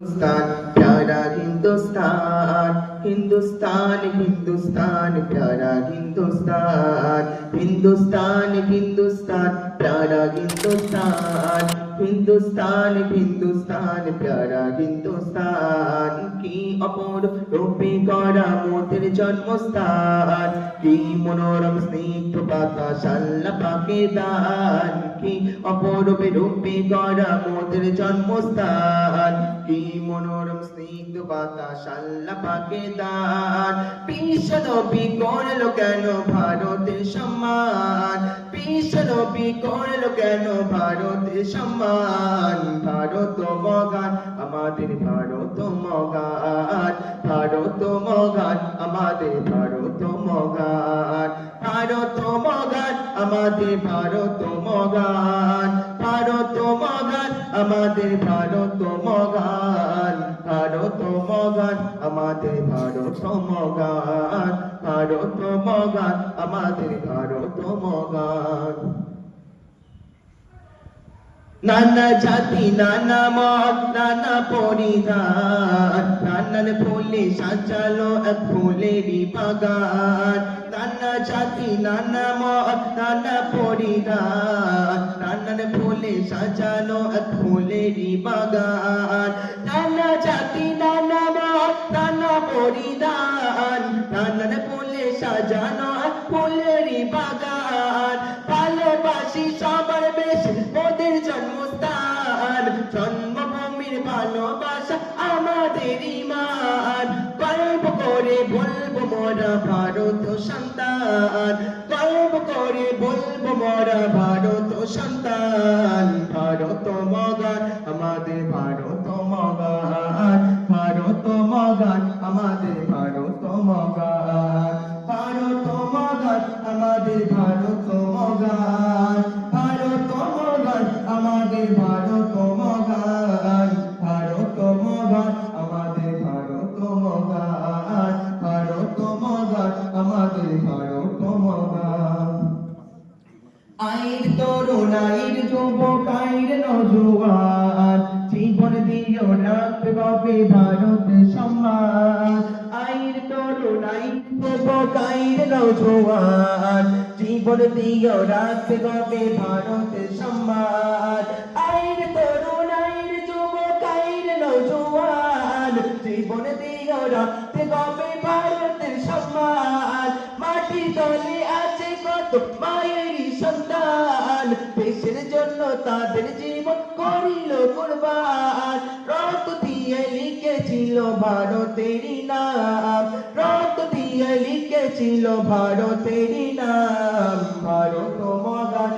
हिंदुस्तान प्यारा हिंदुस्तान हिंदुस्तान हिंदुस्तान प्यारा हिंदुस्तान हिंदुस्तान हिंदुस्तान प्यारा हिंदुस्तान হিন্দুস্তান হিন্দুস্তান প্যারা হিন্দুস্তান কি অপর রূপে করা মোদের জন্মস্থান কি মনোরম স্নিগ্ধ বাতাস আল্লাহ পাকে দান কি অপরূপে রূপে করা মোদের জন্মস্থান কি মনোরম স্নিগ্ধ বাতাস আল্লাহ করল কেন ভারতের সম্মান? করল কেন ভারতের সম্মান? ভারত মগান, আমাদের ভারত মগান। ভারত মগান, আমাদের ভারত মগান। ভারত মগান, আমাদের ভারত মগান। ভারত মগান, আমাদের ভারত আমাদের ভারত মগান ভারত মগান আমাদের ভারত মগান নানা জাতি, নানা মত, নানা পরিধান, নানান ফুলে সাজালো এক ফুলেরই বাগান। নানা জাতি, নানা মত, নানা পরিধান, নানান ফুলে সাজালো এক ফুলেরই বাগান। সাজানো ফুলেরই বাগান। ভালোবাসি সবার বেশ মোদের জন্মস্থান। জন্মভূমির ভালোবাসা আমাদের ইমান গর্ব করে বলব মোরা ভারত সন্তান। গর্ব করে বলব মোরা ভারত সন্তান। ভারত মগান, আমাদের ভারত মগান। ভারত মগান, আমাদের ভারত মগান। আইর তরুণ আইর যুবক আইর নজুয়ান। জীবন দিও রাখতে পাবে ভারত সম্মান। আইর তরুণ আইর যুবক আইর নজুয়ান। জীবন দিও রাখতে পাবে ভারত সম্মান। আইর তরুণ আইর যুবক আইর নজুয়ান। জীবন দিও রাখতে পাবে ভারতের আছে কত মায়েরই সন্তান। দেশের জন্য তাদের জীবন করিল কোরবান। রত দিয়ে লিখেছিল ভারতেরই নাম। রত দিয়ে লিখেছিল ভারতেরই নাম। ভারত মহান